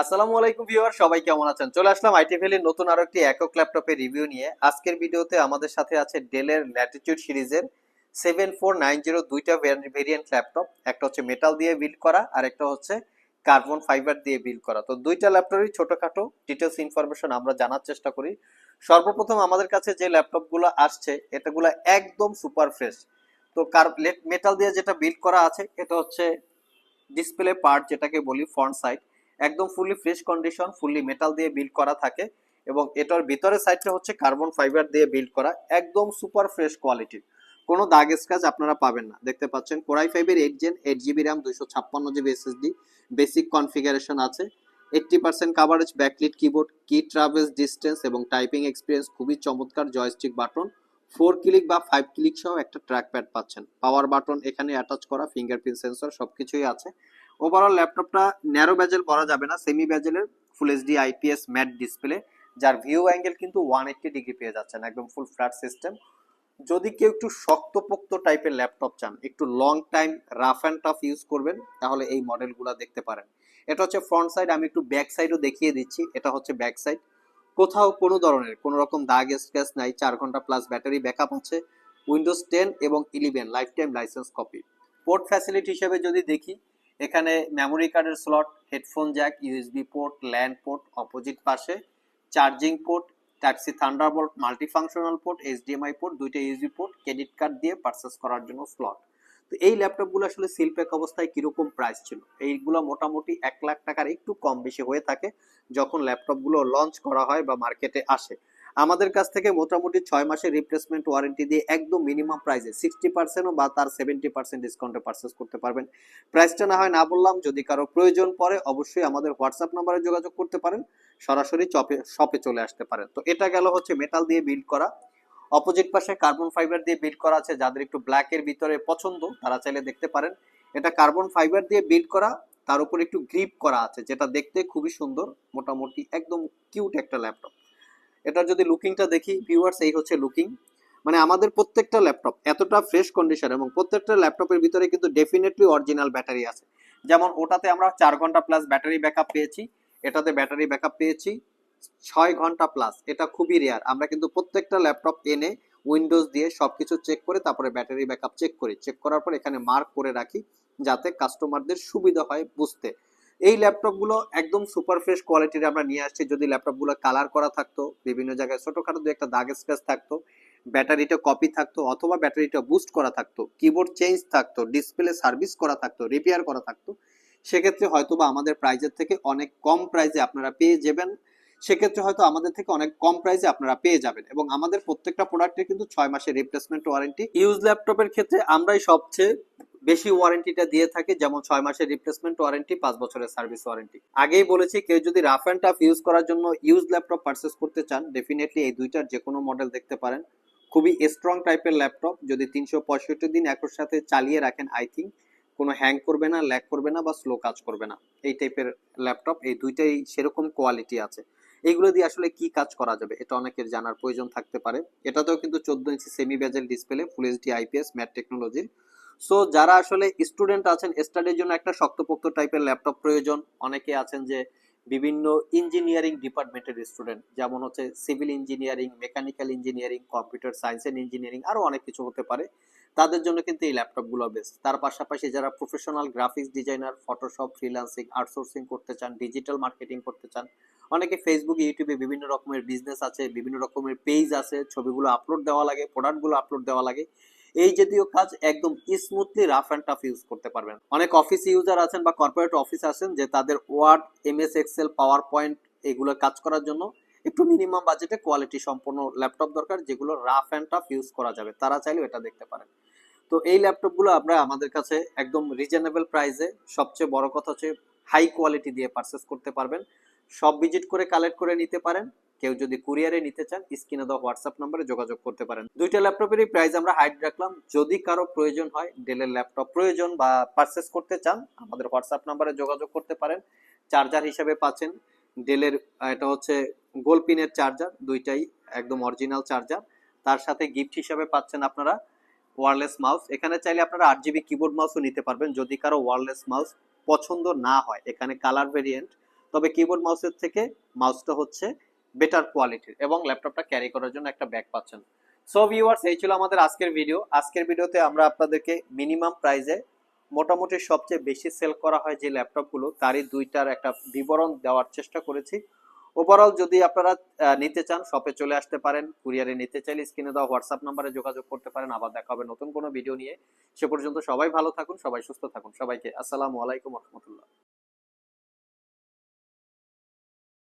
আসসালামু আলাইকুম ভিউয়ার, সবাই কেমন আছেন? চলে আসলাম আইটি ভ্যালির নতুন আরও একটি একক ল্যাপটপের রিভিউ নিয়ে। আজকের ভিডিওতে আমাদের সাথে আছে ডেলের ল্যাটিটিউড সিরিজের সেভেন ফোর নাইন জিরো দুইটা ভেরিয়েন্ট ল্যাপটপ। একটা হচ্ছে মেটাল দিয়ে বিল্ড করা আর একটা হচ্ছে কার্বন ফাইবার দিয়ে বিল্ড করা। তো দুইটা ল্যাপটপই ছোটখাটো ডিটেলস ইনফরমেশন আমরা জানার চেষ্টা করি। সর্বপ্রথম আমাদের কাছে যে ল্যাপটপগুলো আসছে, এটাগুলো একদম সুপার ফ্রেশ তো কার মেটাল দিয়ে যেটা বিল্ড করা আছে, এটা হচ্ছে ডিসপ্লে পার্ট যেটাকে বলি ফ্রন্ট সাইড একদম fully fresh condition fully metal দিয়ে বিল্ড করা থাকে এবং এটার ভিতরের সাইডটা হচ্ছে কার্বন ফাইবার দিয়ে বিল্ড করা, একদম সুপার ফ্রেশ কোয়ালিটির কোনো দাগ স্ক্র্যাচ আপনারা পাবেন না। দেখতে পাচ্ছেন কোরাই ফাইভের eight gen eight GB RAM দুইশো ছাপ্পান্ন জিবি এসএসডি বেসিক কনফিগারেশন আছে। Eighty percent coverage backlit keyboard key travels distance এবং টাইপিং এক্সপিরিয়েন্স খুবই চমৎকার জয়স্টিক বাটন ফোর ক্লিক বা ফাইভ ক্লিক সহ একটা ট্র্যাক প্যাড পাচ্ছেন। পাওয়ার বাটন এখানে অ্যাটাচ করা ফিঙ্গারপ্রিন্ট সেন্সর সবকিছুই আছে। ওভারঅল ল্যাপটপটা ন্যারো ব্যাজেল বলা যাবে না semi ব্যাজেলের full HD IPS matte display যার ভিউ অ্যাঙ্গেল কিন্তু ওয়ান এইট্টি ডিগ্রি পেয়ে যাচ্ছেন, একদম ফুল ফ্ল্যাট সিস্টেম যদি কেউ একটু শক্তপোক্ত টাইপের ল্যাপটপ চান, একটু long time rough and tough use করবেন, তাহলে এই মডেলগুলো দেখতে পারেন। এটা হচ্ছে ফ্রন্ট সাইড আমি একটু ব্যাক সাইডও দেখিয়ে দিচ্ছি, এটা হচ্ছে ব্যাক সাইড কোথাও কোনো ধরনের, কোনো রকম দাগ স্ক্র্যাচ নাই, চার ঘণ্টা প্লাস ব্যাটারি ব্যাকআপ আছে উইন্ডোজ টেন এবং eleven life time license copy port facility হিসেবে যদি দেখি এখানে মেমোরি কার্ডের slot headphone jack USB port land port opposite পাশে charging port taxi thunderbolt multifunctional port HDMI port দুইটা ইউএসবি পোর্ট ক্রেডিট কার্ড দিয়ে পারচেস করার জন্য স্লট তো এই ল্যাপটপগুলো আসলে সিলপ্যাক অবস্থায় কীরকম প্রাইস ছিল? এইগুলো মোটামুটি এক লাখ টাকার একটু কম বেশি হয়ে থাকে যখন ল্যাপটপগুলো লঞ্চ করা হয় বা মার্কেটে আসে। আমাদের কাছ থেকে মোটামুটি ছয় মাসের রিপ্লেসমেন্ট ওয়ারেন্টি দিয়ে একদম মিনিমাম প্রাইসে সিক্সটি পার্সেন্টও বা তার সেভেন্টি পার্সেন্ট ডিসকাউন্টে পারচেস করতে পারবেন। প্রাইসটা না হয় না বললাম, যদি কারও প্রয়োজন পড়ে অবশ্যই আমাদের হোয়াটসঅ্যাপ নাম্বারে যোগাযোগ করতে পারেন, সরাসরি চপে শপে চলে আসতে পারেন। তো এটা গেল হচ্ছে মেটাল দিয়ে বিল্ড করা। অপোজিট পাশে কার্বন ফাইবার দিয়ে বিল্ড করা আছে, যাদের একটু ব্ল্যাকের ভিতরে পছন্দ, তারা চাইলে দেখতে পারেন। এটা কার্বন ফাইবার দিয়ে বিল্ড করা, তার উপর একটু গ্রিপ করা আছে, যেটা দেখতে খুবই সুন্দর, মোটামুটি একদম কিউট একটা ল্যাপটপ এটার যদি লুকিংটা দেখি ভিউয়ার্স এই হচ্ছে লুকিং মানে আমাদের প্রত্যেকটা ল্যাপটপ এতটা ফ্রেশ কন্ডিশন এবং প্রত্যেকটা ল্যাপটপের ভিতরে কিন্তু ডেফিনেটলি অরিজিনাল ব্যাটারি আছে। যেমন ওটাতে আমরা চার ঘণ্টা প্লাস ব্যাটারি ব্যাকআপ পেয়েছি, এটাতে ব্যাটারি ব্যাকআপ পেয়েছি, ছয় ঘণ্টা প্লাস এটা খুবই রেয়ার আমরা কিন্তু প্রত্যেকটা ল্যাপটপ এনে উইন্ডোজ দিয়ে সবকিছু চেক করে তারপরে ব্যাটারি ব্যাকআপ চেক করি। চেক করার পর এখানে মার্ক করে রাখি, যাতে কাস্টমারদের সুবিধা হয় বুঝতে। এই ল্যাপটপগুলো একদম সুপার ফ্রেশ কোয়ালিটির আমরা নিয়ে আসছি। যদি ল্যাপটপগুলো কালার করা থাকতো, বিভিন্ন জায়গায় ছোটখাটো দু একটা দাগ স্ক্র্যাচ থাকতো ব্যাটারিটা কপি থাকতো অথবা ব্যাটারিটা বুস্ট করা থাকতো কিবোর্ড চেঞ্জ থাকতো ডিসপ্লে সার্ভিস করা থাকতো রিপেয়ার করা থাকতো, সেক্ষেত্রে হয়তোবা আমাদের প্রাইজের থেকে অনেক কম প্রাইজে আপনারা পেয়ে যাবেন। সেক্ষেত্রে হয়তো আমাদের থেকে অনেক কম প্রাইসে আপনারা পেয়ে যাবেন এবং আমাদের প্রত্যেকটা প্রোডাক্টের কিন্তু ছয় মাসের রিপ্লেসমেন্ট ওয়ারেন্টি ইউজ ল্যাপটপের ক্ষেত্রে আমরাই সবচেয়ে বেশি ওয়ারেন্টিটা দিয়ে থাকে, যেমন ছয় মাসের রিপ্লেসমেন্ট ওয়ারেন্টি পাঁচ বছরের সার্ভিস ওয়ারেন্টি আগেই বলেছি, কেউ যদি রাফ অ্যান্ড টাফ ইউজ করার জন্য ইউজ ল্যাপটপ পারচেস করতে চান ডেফিনেটলি এই দুইটার যে কোনো মডেল দেখতে পারেন। খুবই স্ট্রং টাইপের ল্যাপটপ যদি তিনশো পঁয়ষট্টি দিন একর সাথে চালিয়ে রাখেন আই থিঙ্ক কোনো হ্যাং করবে না ল্যাক করবে না বা স্লো কাজ করবে না। এই টাইপের ল্যাপটপ এই দুইটাই সেরকম কোয়ালিটি আছে। এইগুলো দিয়ে আসলে কি কাজ করা যাবে, এটা অনেকের জানার প্রয়োজন থাকতে পারে। এটাতেও কিন্তু চোদ্দ ইঞ্চি semi bezel display full HD IPS matte টেকনোলজির সো যারা আসলে স্টুডেন্ট আছেন স্টাডির জন্য একটা শক্তপোক্ত টাইপের ল্যাপটপ প্রয়োজন। অনেকে আছেন যে বিভিন্ন ইঞ্জিনিয়ারিং ডিপার্টমেন্টের স্টুডেন্ট যেমন হচ্ছে civil engineering mechanical engineering computer science and engineering আরও অনেক কিছু হতে পারে। তাদের জন্য কিন্তু এই ল্যাপটপগুলো বেস্ট তার পাশাপাশি যারা professional graphics designer Photoshop freelancing outsourcing করতে চান ডিজিটাল মার্কেটিং করতে চান, অনেকে ফেসবুক ইউটিউবে বিভিন্ন রকমের বিজনেস আছে, বিভিন্ন রকমের পেজ আছে, ছবিগুলো আপলোড দেওয়া লাগে প্রোডাক্টগুলো আপলোড দেওয়া লাগে। এই জাতীয় কাজ একদম smoothly rough and tough use করতে পারবেন। অনেক অফিস ইউজার আছেন বা কর্পোরেট অফিস আছেন যে তাদের Word MS Excel PowerPoint এগুলো কাজ করার জন্য একটু মিনিমাম বাজেটে কোয়ালিটি সম্পন্ন ল্যাপটপ দরকার যেগুলো রাফ অ্যান্ড টাফ ইউজ করা যাবে। তারা চাইলেও এটা দেখতে পারেন। তো এই ল্যাপটপগুলো আমরা আমাদের কাছে একদম রিজনেবল প্রাইসে সবচেয়ে বড় কথা হচ্ছে হাই কোয়ালিটি দিয়ে পারচেস করতে পারবেন। সব ভিজিট করে কালেক্ট করে নিতে পারেন। কেউ যদি কুরিয়ারে নিতে চান, স্ক্রিনে দেওয়া হোয়াটসঅ্যাপ নাম্বারে যোগাযোগ করতে পারেন। দুইটা ল্যাপটপেরই প্রাইস আমরা হাইড রাখলাম। যদি কারও প্রয়োজন হয় ডেলের ল্যাপটপ প্রয়োজন বা পারচেস করতে চান, আমাদের হোয়াটসঅ্যাপ নাম্বারে যোগাযোগ করতে পারেন। চার্জার হিসেবে পাচ্ছেন ডেলের এটা হচ্ছে গোল পিনের চার্জার দুইটাই একদম অরিজিনাল চার্জার তার সাথে গিফট হিসাবে পাচ্ছেন আপনারা ওয়ারলেস মাউস এখানে চাইলে আপনারা আট জিবি কিবোর্ড মাউসও নিতে পারবেন, যদি কারও ওয়ারলেস মাউস পছন্দ না হয়। এখানে কালার ভেরিয়েন্ট তবে কিবোর্ড মাউসের থেকে মাউসটা হচ্ছে বেটার কোয়ালিটির এবং ল্যাপটপটা ক্যারি করার জন্য একটা ব্যাগ পাচ্ছেন। সো ভিউয়ার্স এই ছিল আমাদের আজকের ভিডিও আজকের ভিডিওতে আমরা আপনাদেরকে মিনিমাম প্রাইসে মোটামুটি সবচেয়ে বেশি সেল করা হয় যে ল্যাপটপগুলো তারই দুইটার একটা বিবরণ দেওয়ার চেষ্টা করেছি। ওভারঅল যদি আপনারা নিতে চান শপে চলে আসতে পারেন কুরিয়ারে নিতে চাইলে স্ক্রিনে দেওয়া হোয়াটসঅ্যাপ নাম্বারে যোগাযোগ করতে পারেন। আবার দেখা হবে নতুন কোনো ভিডিও নিয়ে। সে পর্যন্ত সবাই ভালো থাকুন, সবাই সুস্থ থাকুন। সবাইকে আসসালামু আলাইকুম রহমতুল্লাহ।